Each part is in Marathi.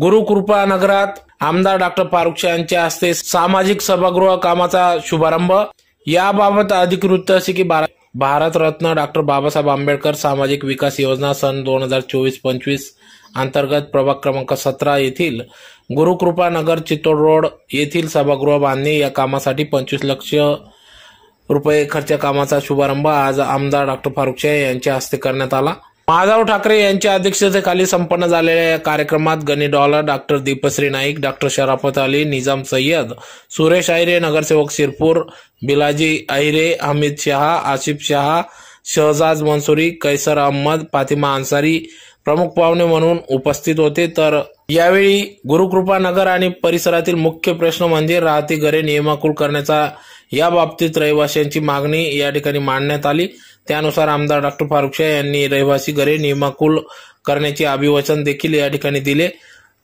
गुरुकृपा नगरात आमदार डॉक्टर फारुख यांच्या हस्ते सामाजिक सभागृह कामाचा शुभारंभ. याबाबत अधिक वृत्त असे की भार- भारतरत्न डॉक्टर बाबासाहेब आंबेडकर सामाजिक विकास योजना सन दोन हजार चोवीस पंचवीस अंतर्गत प्रभाग क्रमांक सतरा येथील गुरुकृपा नगर चित्तोड रोड येथील सभागृह बांधणी या कामासाठी पंचवीस लक्ष रुपये खर्च कामाचा शुभारंभ आज आमदार डॉक्टर फारुख शाह यांच्या हस्ते करण्यात आला. माधव ठाकरे यांच्या अध्यक्षतेखाली संपन्न झालेल्या या कार्यक्रमात गणी dollar doctor Deepashree Naik doctor Sharafat Ali Nizam Syed Suresh आहिरे नगरसेवक शिरपूर बिलाजी आहिरे हमीद शहा आसिफ शहा शहजाज मंसुरी कैसर अहमद फातिमा अन्सारी प्रमुख पाहुणे म्हणून उपस्थित होते. तर यावेळी गुरुकृपा नगर आणि परिसरातील मुख्य प्रश्न म्हणजे राहती घरे नियमाकुल करण्याचा या बाबतीत रहिवाशांची मागणी या ठिकाणी मांडण्यात आली. त्यानुसार आमदार डॉक्टर फारुख शाह यांनी रहिवासी घरे नियमाकुल करण्याचे अभिवचन देखील या ठिकाणी दिले.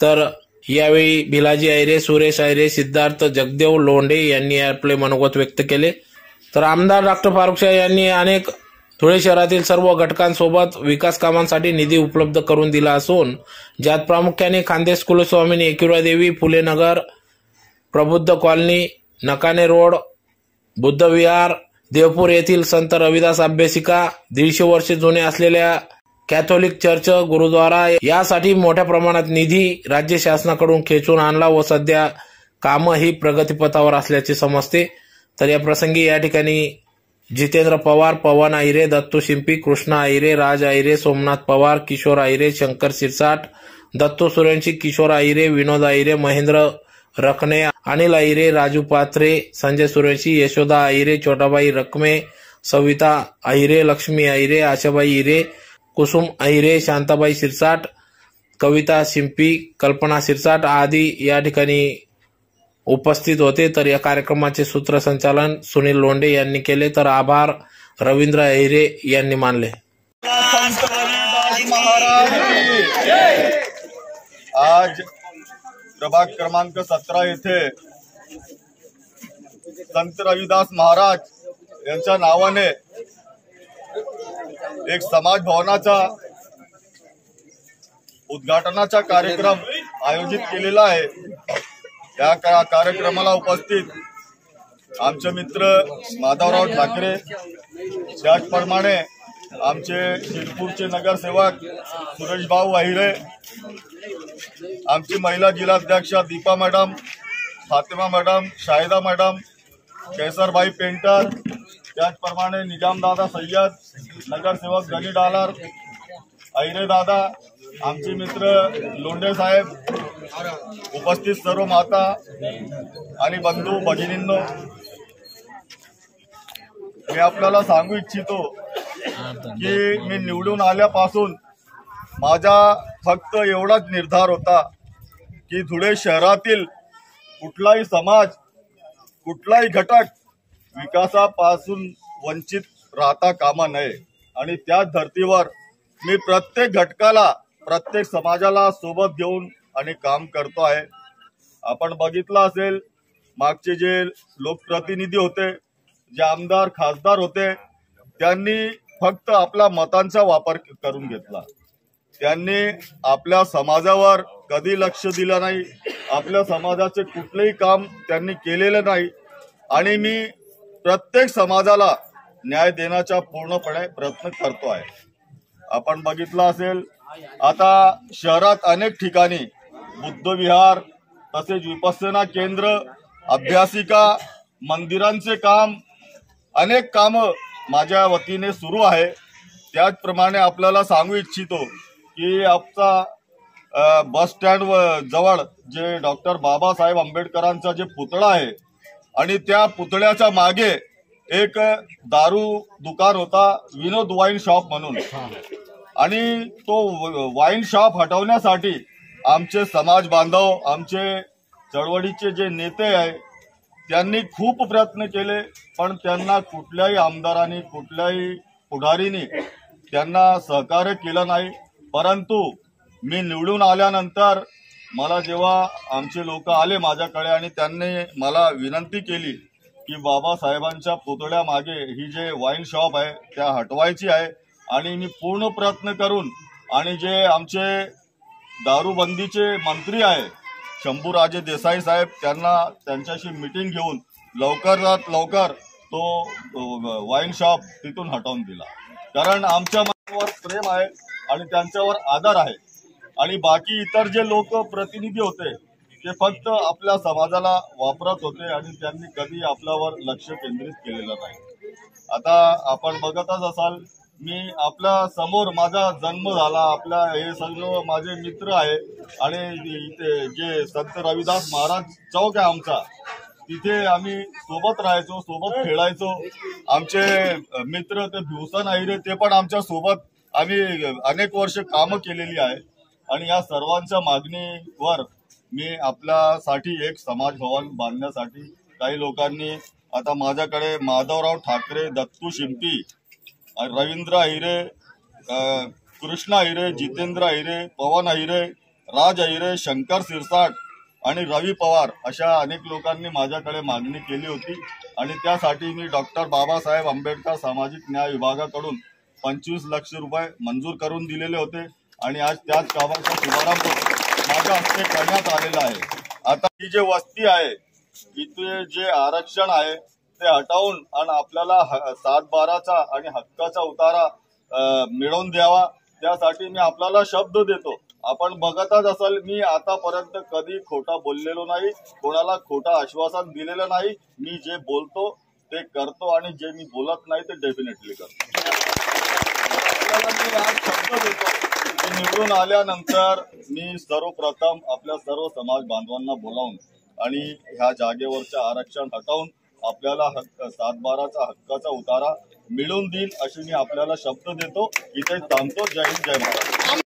तर यावेळी भिलाजी आयरे सुरेश आयरे सिद्धार्थ जगदेव लोंढे यांनी आपले मनोगत व्यक्त केले. तर आमदार डॉक्टर फारुख शाह यांनी अनेक धुळे शहरातील सर्व घटकांसोबत विकास कामांसाठी निधी उपलब्ध करून दिला असून ज्यात प्रामुख्याने खानदेश कुलस्वामिनी एकविरा देवी फुले नगर प्रबुद्ध कॉलनी नकाने रोड बुद्धविहार देवपूर येथील संत रविदास अभ्यासिका दीडशे वर्षे जुने असलेल्या कॅथोलिक चर्च गुरुद्वारा यासाठी मोठ्या प्रमाणात निधी राज्य शासनाकडून खेचून आणला व सध्या कामं ही प्रगतीपथावर असल्याचे समजते. तर या प्रसंगी या ठिकाणी जितेंद्र पवार पवन आहिरे दत्तू शिंपी कृष्णा आहिरे राज आहिरे सोमनाथ पवार किशोर आहिरे शंकर सिरसाट दत्तू सुरेंशी किशोर आहिरे विनोद आहिरे महेंद्र रखने अनिल अहिरे राजू पात्रे संजय सुरेशी यशोदा अहिरे छोटाबाई रकमे सविता अहिरे लक्ष्मी अहिरे आशाबाई हिरे कुसुम अहिरे शांताबाई शिरसाट कविता शिंपी कल्पना शिरसाट आदी या ठिकाणी उपस्थित होते. तर या कार्यक्रमाचे सूत्रसंचालन सुनील लोंढे यांनी केले. तर आभार रवींद्र अहिरे यांनी मानले. आज प्रभाग क्रमांक सतरा येथे संत रविदास महाराज यांच्या नावाने एक समाज भवनाचा उद्घाटनाचा कार्यक्रम आयोजित केलेला आहे. या कार्यक्रमाला उपस्थित आमचे मित्र माधवराव ठाकरे. त्याचप्रमाणे आमचे शिरपूरचे नगरसेवक सुरेश भाऊ अहिरे आमची महिला जिल्हाध्यक्षा Deepa madam Fatima madam Shahida madam Kesarbhai painter त्याचप्रमाणे निजामदादा सय्यद नगरसेवक गली डालर अहिरे दादा आमचे मित्र लोंढे साहेब उपस्थित सर्व माता आणि बंधू भगिनींनो. मी आपल्याला सांगू इच्छितो की मी निवडून आल्यापासून माझ्या फक्त एवढाच निर्धार होता की धुळे शहरातील कुठलाही समाज कुठलाही घटक विकासापासून वंचित राहता कामा नये. आणि त्याच धर्तीवर मी प्रत्येक घटकाला प्रत्येक समाजाला सोबत घेऊन आणि काम करतो आहे. आपण बघितलं असेल मागचे जे लोकप्रतिनिधी होते जे आमदार खासदार होते त्यांनी फक्त आपला मतांचा वापर करून घेतला. त्यांनी आपल्या समाजावर कधी लक्ष दिलं नाही आपल्या समाजाचे कुठलेही काम त्यांनी केलेलं नाही. आणि मी प्रत्येक समाजाला न्याय देण्याचा पूर्णपणे प्रयत्न करतो आहे. आपण बघितलं असेल आता शहरात अनेक ठिकाणी बुद्धविहार तसेच विपස්සना केंद्र अभ्यासिका मंदिरांचे काम अनेक कामं माझ्या वतीने सुरू आहे. त्याचप्रमाणे आपल्याला सांगू इच्छितो की आमचा बस स्टँड जवळ जे डॉक्टर बाबासाहेब आंबेडकरांचा जे पुतळा आहे आणि त्या पुतळ्याच्या मागे एक दारू दुकान होता विनोद वाईन शॉप म्हणून. आणि तो वाईन शॉप हटवण्यासाठी आमचे समाज बांधव आमचे चळवळीचे जे नेते आहे त्यांनी खूप प्रयत्न केले पण त्यांना कुठल्याही आमदारांनी कुठल्याही पुढारीने त्यांना सहकार्य केलं नाही. परंतु मी निवडून आल्यानंतर मला जेव्हा आमचे लोक आले माझ्याकडे आणि त्यांनी मला विनंती केली की बाबासाहेबांच्या पुतळ्यामागे ही जे वाईन शॉप आहे त्या हटवायची आहे आणि मी पूर्ण प्रयत्न करून आणि जे आमचे दारूबंदीचे मंत्री आहे शंभूराजे देसाई साहेब त्यांना त्यांच्याशी मिटिंग घेऊन लवकरात लवकर तो वाईन शॉप तिथून हटवून दिला. कारण आमच्या मनावर प्रेम आहे. आणि त्यांच्यावर आदर आहे. आणि बाकी इतर जे लोक प्रतिनिधी होते ते फक्त आपल्या समाजाला वापरत होते आणि त्यांनी कधी आपल्यावर लक्ष केंद्रित केलेलं नाही. आता आपण बघतच असाल मी आपल्यासमोर माझा जन्म झाला आपल्या हे सगळं माझे मित्र आहे आणि इथे जे संत रविदास महाराज चौक आहे आमचा तिथे आम्ही सोबत राहायचो सोबत खेळायचो. आमचे मित्र ते भूषण आहिरे ते पण आमच्यासोबत आम्ही अनेक वर्ष कामं केलेली आहे आणि या सर्वांच्या मागणीवर मी आपल्यासाठी एक समाज भवन बांधण्यासाठी काही लोकांनी आता माझ्याकडे माधवराव ठाकरे दत्तू शिंपी रवींद्र अहिरे कृष्णा कृष्ण अहिरे जितेंद्र अहिरे पवन अहिरे राज अहिरे शंकर सिरसाट आणि रवी पवार अशा अनेक लोकांनी माझ्याकडे मागणी केली होती. आणि त्यासाठी मी डॉक्टर बाबासाहेब आंबेडकर सामाजिक न्याय विभागाकडून पंचवीस लक्ष रुपये मंजूर करून दिलेले होते आणि आज त्याच कामाचा शुभारंभ माझ्या हस्ते करण्यात आलेला आहे. आता ही जी वस्ती आहे इथे जे आरक्षण आहे ते हटवून आणि आपल्याला ह- सात बाराचा आणि हक्काचा उतारा मिळवून द्यावा त्यासाठी मी आपल्याला शब्द देतो. आपण बघतच असाल मी आतापर्यंत कधी खोटा बोललेलो नाही कोणाला खोटा आश्वासन दिलेलं नाही. मी जे बोलतो ते करतो आणि जे मी बोलत नाही ते डेफिनेटली करतो. आपल्याला मी आज शब्द देतो. की निवडून आल्यानंतर मी सर्वप्रथम आपल्या सर्व समाज बांधवांना बोलावून आणि ह्या जागेवरचं आरक्षण हटवून आपल्याला हक्क सातबाराचा हक्काचा उतारा मिळून देईल अशी मी आपल्याला शब्द देतो. इथे थांबतो. जय हिंद जय महाराज